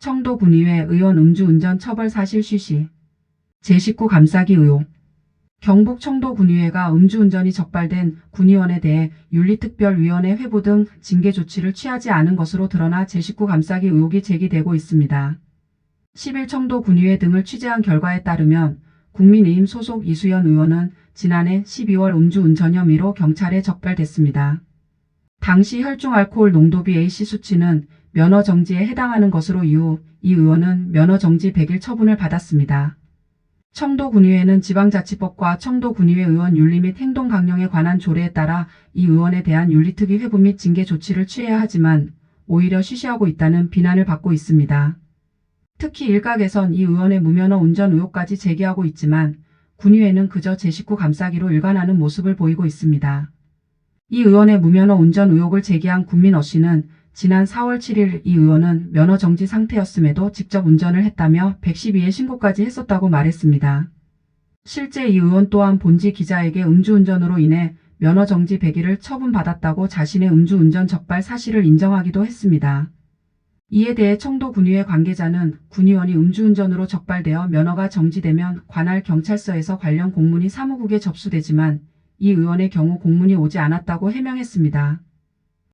청도군의회 의원 음주운전 처벌 사실 쉬쉬. 제19 감싸기 의혹. 경북 청도군의회가 음주운전이 적발된 군의원에 대해 윤리특별위원회 회부 등 징계 조치를 취하지 않은 것으로 드러나 제19 감싸기 의혹이 제기되고 있습니다. 10일 청도군의회 등을 취재한 결과에 따르면 국민의힘 소속 이수연 의원은 지난해 12월 음주운전 혐의로 경찰에 적발됐습니다. 당시 혈중 알코올 농도비 AC 수치는 면허 정지에 해당하는 것으로 이후 이 의원은 면허 정지 100일 처분을 받았습니다. 청도군의회는 지방자치법과 청도군의회 의원 윤리 및 행동 강령에 관한 조례에 따라 이 의원에 대한 윤리특위 회부 및 징계 조치를 취해야 하지만 오히려 쉬쉬하고 있다는 비난을 받고 있습니다. 특히 일각에선 이 의원의 무면허 운전 의혹까지 제기하고 있지만 군의회는 그저 제19 감싸기로 일관하는 모습을 보이고 있습니다. 이 의원의 무면허 운전 의혹을 제기한 국민 어 씨는 지난 4월 7일 이 의원은 면허 정지 상태였음에도 직접 운전을 했다며 112에 신고까지 했었다고 말했습니다. 실제 이 의원 또한 본지 기자에게 음주운전으로 인해 면허 정지 100일을 처분받았다고 자신의 음주운전 적발 사실을 인정하기도 했습니다. 이에 대해 청도군의회 관계자는 군의원이 음주운전으로 적발되어 면허가 정지되면 관할 경찰서에서 관련 공문이 사무국에 접수되지만 이 의원의 경우 공문이 오지 않았다고 해명했습니다.